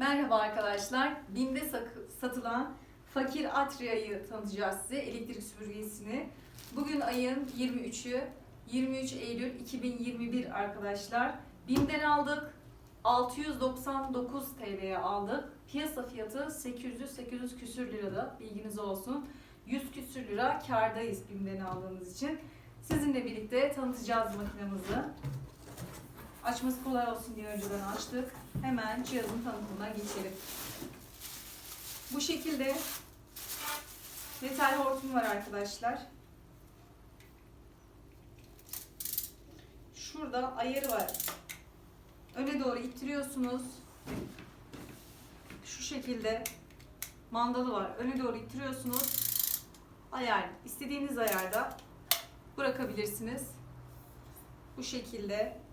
Merhaba arkadaşlar. BİM'de sak- satılan Fakir Atria'yı tanıtacağız size. Elektrik süpürgesini. Bugün ayın 23'ü. 23 Eylül 2021 arkadaşlar. BİM'den aldık. 699 TL'ye aldık. Piyasa fiyatı 800-800 küsür lirada. Bilginiz olsun. 100 küsür lira kardayız BİM'den aldığımız için. Sizinle birlikte tanıtacağız makinemizi. Açması kolay olsun diye önceden açtık. Hemen cihazın tanıtımına geçelim. Bu şekilde metal hortum var arkadaşlar. Şurada ayarı var. Öne doğru ittiriyorsunuz. Şu şekilde mandalı var. Öne doğru ittiriyorsunuz. Ayar. istediğiniz ayarda bırakabilirsiniz. Bu şekilde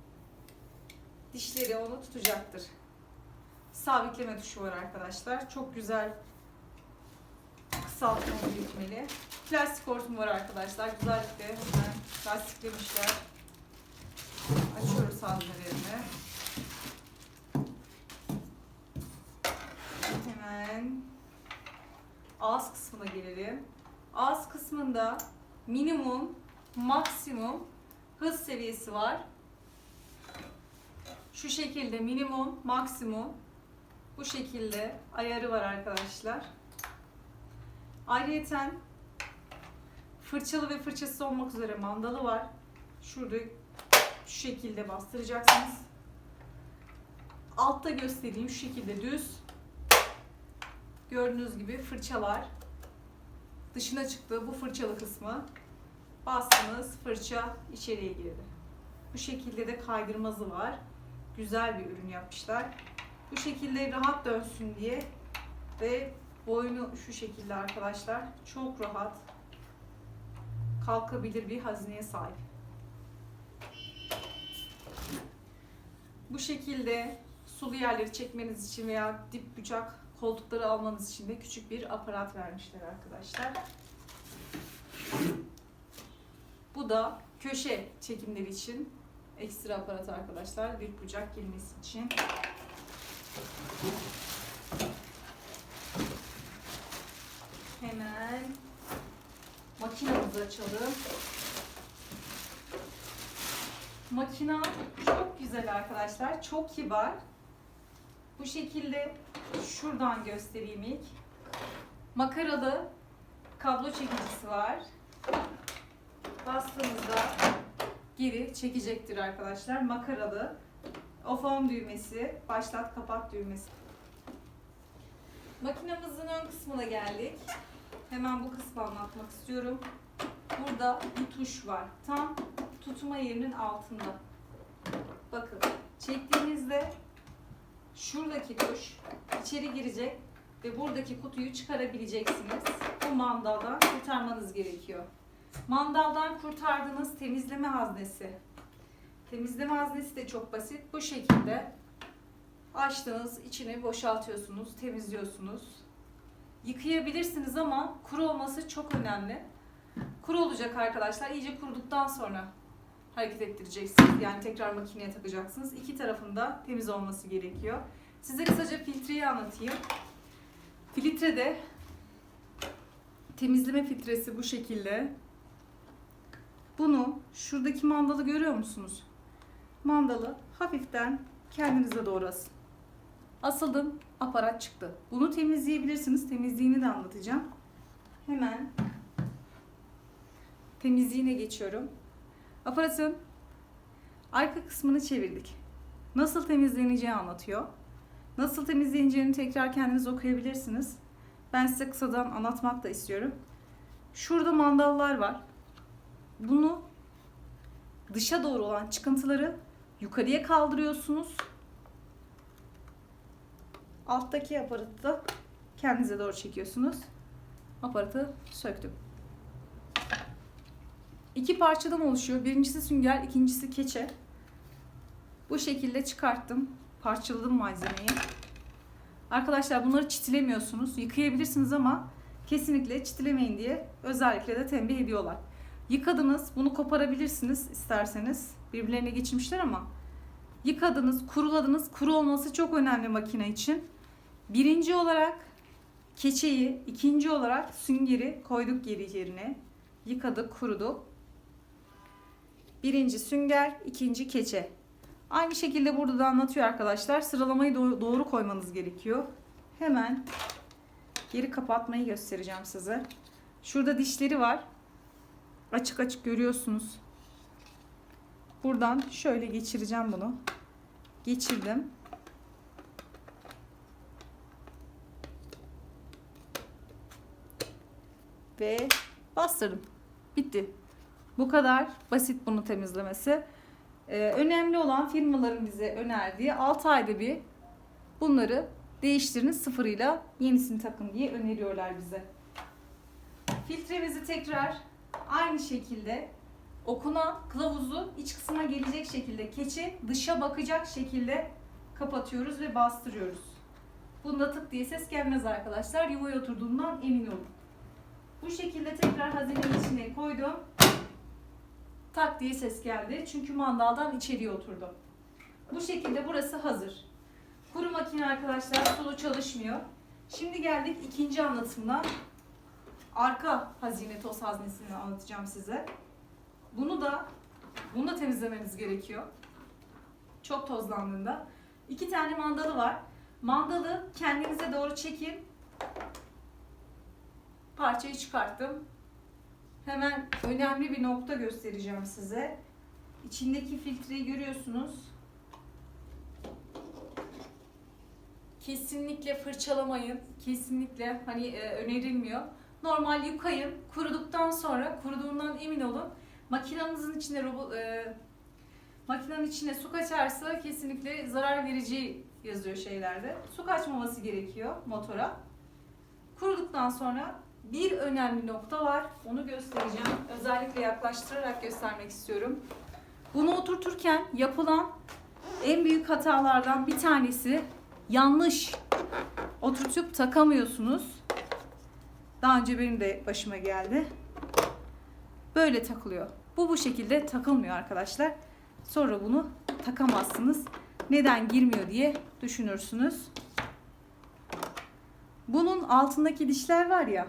dişleri onu tutacaktır. Sabitleme tuşu var arkadaşlar. Çok güzel kısaltma büyütmeli. Plastik hortum var arkadaşlar. Güzellikle hemen lastiklemişler. Açıyoruz hazmelerini. Hemen ağız kısmına gelelim. Ağız kısmında minimum, maksimum hız seviyesi var. Şu şekilde minimum, maksimum bu şekilde ayarı var arkadaşlar. Ayrıyeten fırçalı ve fırçasız olmak üzere mandalı var. Şurada şu şekilde bastıracaksınız. Altta göstereyim şu şekilde düz. Gördüğünüz gibi fırçalar. Dışına çıktı bu fırçalı kısmı. Bastınız fırça içeriye girdi. Bu şekilde de kaydırmazı var güzel bir ürün yapmışlar. Bu şekilde rahat dönsün diye ve boynu şu şekilde arkadaşlar çok rahat kalkabilir bir hazineye sahip. Bu şekilde sulu yerleri çekmeniz için veya dip bucak koltukları almanız için de küçük bir aparat vermişler arkadaşlar. Bu da köşe çekimleri için ekstra aparat arkadaşlar. Bir bucak girmesi için. Hemen makinamızı açalım. Makina çok güzel arkadaşlar. Çok kibar. Bu şekilde şuradan göstereyim ilk. Makaralı kablo çekicisi var. Bastığımızda geri çekecektir arkadaşlar. Makaralı. Off on düğmesi, başlat kapat düğmesi. Makinamızın ön kısmına geldik. Hemen bu kısmı anlatmak istiyorum. Burada bir tuş var. Tam tutma yerinin altında. Bakın çektiğinizde şuradaki tuş içeri girecek ve buradaki kutuyu çıkarabileceksiniz. Bu mandaldan kurtarmanız gerekiyor. Mandaldan kurtardığınız temizleme haznesi. Temizleme haznesi de çok basit. Bu şekilde açtığınız içini boşaltıyorsunuz, temizliyorsunuz. Yıkayabilirsiniz ama kuru olması çok önemli. Kuru olacak arkadaşlar. İyice kuruduktan sonra hareket ettireceksiniz. Yani tekrar makineye takacaksınız. İki tarafında temiz olması gerekiyor. Size kısaca filtreyi anlatayım. Filtre de temizleme filtresi bu şekilde. Bunu şuradaki mandalı görüyor musunuz? Mandalı hafiften kendinize doğru asın. Asıldım, aparat çıktı. Bunu temizleyebilirsiniz. Temizliğini de anlatacağım. Hemen temizliğine geçiyorum. Aparatın arka kısmını çevirdik. Nasıl temizleneceği anlatıyor. Nasıl temizleneceğini tekrar kendiniz okuyabilirsiniz. Ben size kısadan anlatmak da istiyorum. Şurada mandallar var. Bunu dışa doğru olan çıkıntıları yukarıya kaldırıyorsunuz. Alttaki aparatı da kendinize doğru çekiyorsunuz. Aparatı söktüm. İki parçadan oluşuyor. Birincisi sünger, ikincisi keçe. Bu şekilde çıkarttım. Parçaladım malzemeyi. Arkadaşlar bunları çitilemiyorsunuz. Yıkayabilirsiniz ama kesinlikle çitilemeyin diye özellikle de tembih ediyorlar. Yıkadınız, bunu koparabilirsiniz isterseniz. Birbirlerine geçmişler ama yıkadınız, kuruladınız. Kuru olması çok önemli makine için. Birinci olarak keçeyi, ikinci olarak süngeri koyduk geri yerine. Yıkadık, kuruduk. Birinci sünger, ikinci keçe. Aynı şekilde burada da anlatıyor arkadaşlar. Sıralamayı doğru, doğru koymanız gerekiyor. Hemen geri kapatmayı göstereceğim size. Şurada dişleri var. Açık açık görüyorsunuz. Buradan şöyle geçireceğim bunu. Geçirdim. Ve bastırdım. Bitti. Bu kadar basit bunu temizlemesi. Ee, önemli olan firmaların bize önerdiği 6 ayda bir bunları değiştiriniz sıfırıyla yenisini takın diye öneriyorlar bize. Filtremizi tekrar aynı şekilde okunan kılavuzu iç kısmına gelecek şekilde keçi dışa bakacak şekilde kapatıyoruz ve bastırıyoruz. Bunda tık diye ses gelmez arkadaşlar. Yuvaya oturduğundan emin olun. Bu şekilde tekrar hazinenin içine koydum. Tak diye ses geldi. Çünkü mandaldan içeriye oturdu. Bu şekilde burası hazır. Kuru makine arkadaşlar sulu çalışmıyor. Şimdi geldik ikinci anlatımına. Arka hazine toz haznesini anlatacağım size. Bunu da bunu da temizlemeniz gerekiyor. Çok tozlandığında. İki tane mandalı var. Mandalı kendinize doğru çekin. Parçayı çıkarttım. Hemen önemli bir nokta göstereceğim size. İçindeki filtreyi görüyorsunuz. Kesinlikle fırçalamayın. Kesinlikle hani e, önerilmiyor. Normal yıkayın. Kuruduktan sonra kuruduğundan emin olun. Makinenizin içine robo, e, içine su kaçarsa kesinlikle zarar verici yazıyor şeylerde. Su kaçmaması gerekiyor motora. Kuruduktan sonra bir önemli nokta var. Onu göstereceğim. Özellikle yaklaştırarak göstermek istiyorum. Bunu oturturken yapılan en büyük hatalardan bir tanesi yanlış oturtup takamıyorsunuz. Daha önce benim de başıma geldi. Böyle takılıyor. Bu bu şekilde takılmıyor arkadaşlar. Sonra bunu takamazsınız. Neden girmiyor diye düşünürsünüz. Bunun altındaki dişler var ya.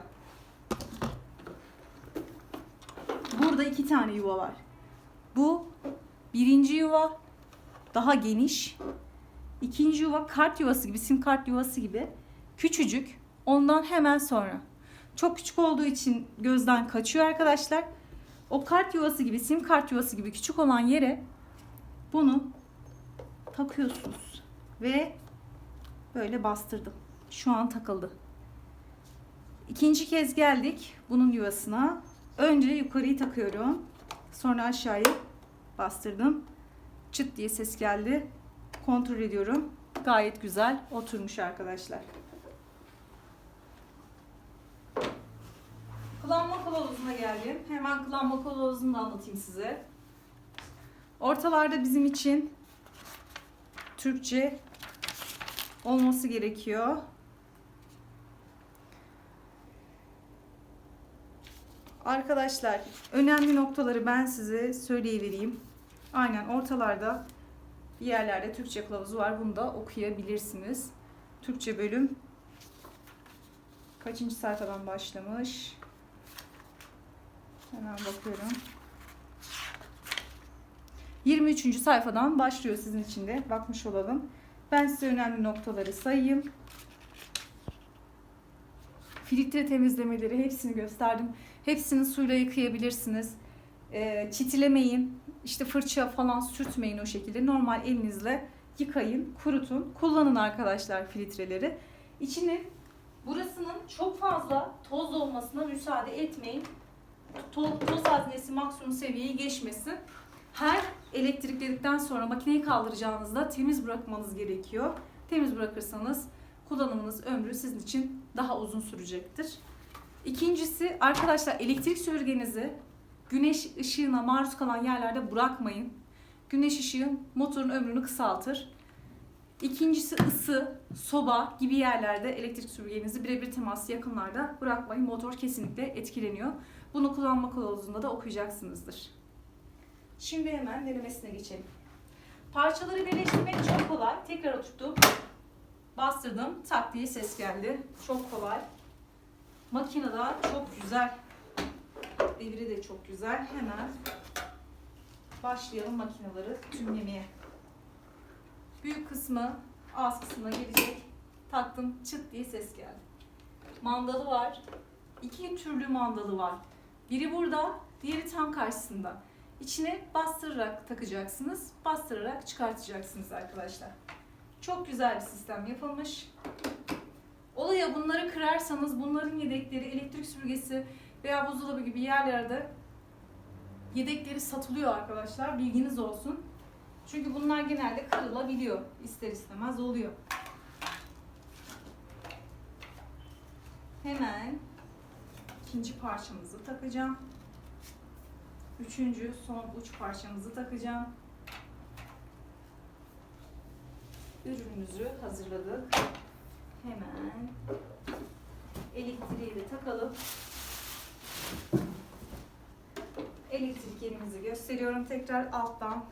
Burada iki tane yuva var. Bu birinci yuva daha geniş. İkinci yuva kart yuvası gibi, sim kart yuvası gibi. Küçücük. Ondan hemen sonra. Çok küçük olduğu için gözden kaçıyor arkadaşlar. O kart yuvası gibi, sim kart yuvası gibi küçük olan yere bunu takıyorsunuz. Ve böyle bastırdım. Şu an takıldı. İkinci kez geldik bunun yuvasına. Önce yukarıyı takıyorum. Sonra aşağıyı bastırdım. Çıt diye ses geldi. Kontrol ediyorum. Gayet güzel oturmuş arkadaşlar. Kılavuzuna geldim. Hemen kılanma kılavuzunu da anlatayım size. Ortalarda bizim için Türkçe olması gerekiyor. Arkadaşlar önemli noktaları ben size söyleyivereyim. Aynen ortalarda bir yerlerde Türkçe kılavuzu var. Bunu da okuyabilirsiniz. Türkçe bölüm kaçıncı sayfadan başlamış? Hemen bakıyorum. 23. sayfadan başlıyor sizin için de. Bakmış olalım. Ben size önemli noktaları sayayım. Filtre temizlemeleri hepsini gösterdim. Hepsini suyla yıkayabilirsiniz. E, çitilemeyin. İşte fırça falan sürtmeyin o şekilde. Normal elinizle yıkayın, kurutun. Kullanın arkadaşlar filtreleri. İçinin burasının çok fazla toz olmasına müsaade etmeyin. Toz, haznesi maksimum seviyeyi geçmesin. Her elektrikledikten sonra makineyi kaldıracağınızda temiz bırakmanız gerekiyor. Temiz bırakırsanız kullanımınız ömrü sizin için daha uzun sürecektir. İkincisi arkadaşlar elektrik süpürgenizi güneş ışığına maruz kalan yerlerde bırakmayın. Güneş ışığı motorun ömrünü kısaltır. İkincisi ısı, soba gibi yerlerde elektrik süpürgenizi birebir temas yakınlarda bırakmayın. Motor kesinlikle etkileniyor. Bunu kullanma kılavuzunda da okuyacaksınızdır. Şimdi hemen denemesine geçelim. Parçaları birleştirmek çok kolay. Tekrar oturttum. Bastırdım. Tak diye ses geldi. Çok kolay. Makinede çok güzel. Devri de çok güzel. Hemen başlayalım makineleri tümlemeye. Büyük kısmı ağız kısmına gelecek. Taktım çıt diye ses geldi. Mandalı var. İki türlü mandalı var. Biri burada, diğeri tam karşısında. İçine bastırarak takacaksınız. Bastırarak çıkartacaksınız arkadaşlar. Çok güzel bir sistem yapılmış. Olaya bunları kırarsanız bunların yedekleri elektrik süpürgesi veya buzdolabı gibi yerlerde yedekleri satılıyor arkadaşlar. Bilginiz olsun. Çünkü bunlar genelde kırılabiliyor. ister istemez oluyor. Hemen ikinci parçamızı takacağım. Üçüncü son uç parçamızı takacağım. Ürünümüzü hazırladık. Hemen elektriği de takalım. Elektrik yerimizi gösteriyorum. Tekrar alttan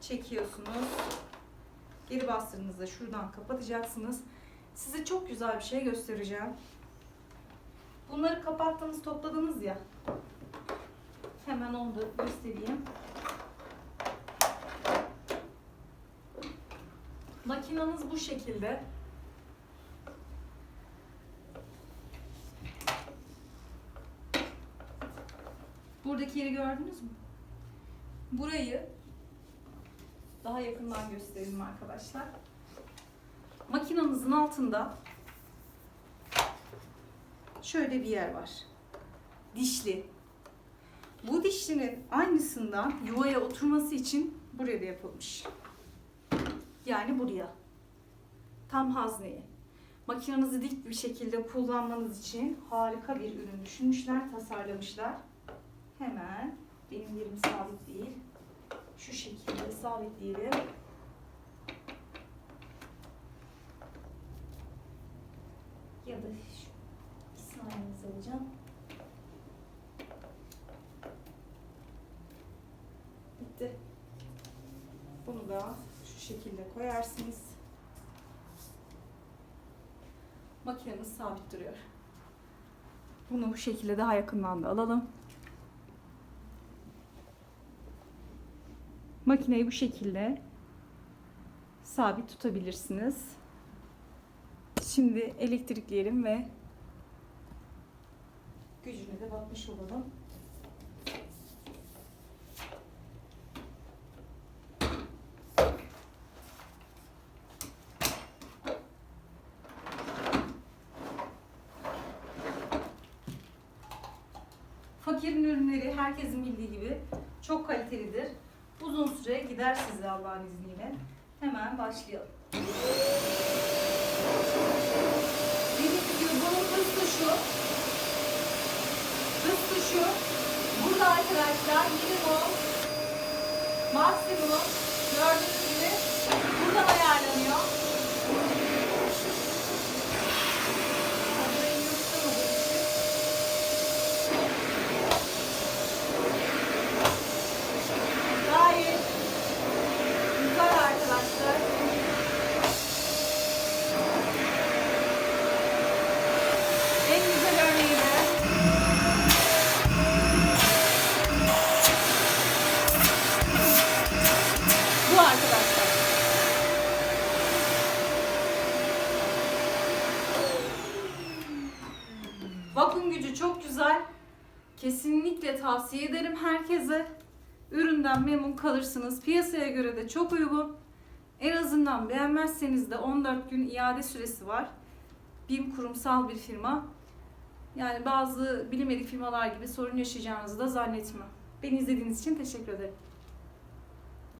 çekiyorsunuz. Geri bastırdığınızda şuradan kapatacaksınız. Size çok güzel bir şey göstereceğim. Bunları kapattınız, topladınız ya. Hemen onu göstereyim. Makinanız bu şekilde. Buradaki yeri gördünüz mü? Burayı daha yakından göstereyim arkadaşlar. Makinanızın altında şöyle bir yer var. Dişli. Bu dişlinin aynısından yuvaya oturması için buraya da yapılmış. Yani buraya. Tam hazneye. Makinenizi dik bir şekilde kullanmanız için harika bir ürün düşünmüşler, tasarlamışlar. Hemen benim yerim sabit değil. Şu şekilde sabitleyelim. Ya da şu alacağım. Bitti. Bunu da şu şekilde koyarsınız. Makinemiz sabit duruyor. Bunu bu şekilde daha yakından da alalım. Makineyi bu şekilde sabit tutabilirsiniz. Şimdi elektrikleyelim ve bakmış olalım. Fakirin ürünleri herkesin bildiği gibi çok kalitelidir. Uzun süre gider size Allah'ın izniyle. Hemen başlayalım. Dediğim gibi bunun tuşu, hız tuşu. Burada arkadaşlar minimum, maksimum. Gördüğünüz gibi. Buradan ayarlanıyor. Kamerayı yansıtamadığım için Gayet güzel arkadaşlar. En güzel örneği de bu arkadaşlar. Vakum gücü çok güzel. Kesinlikle tavsiye ederim herkese. Üründen memnun kalırsınız. Piyasaya göre de çok uygun. En azından beğenmezseniz de 14 gün iade süresi var. BİM kurumsal bir firma. Yani bazı bilinmedik firmalar gibi sorun yaşayacağınızı da zannetmem. Beni izlediğiniz için teşekkür ederim.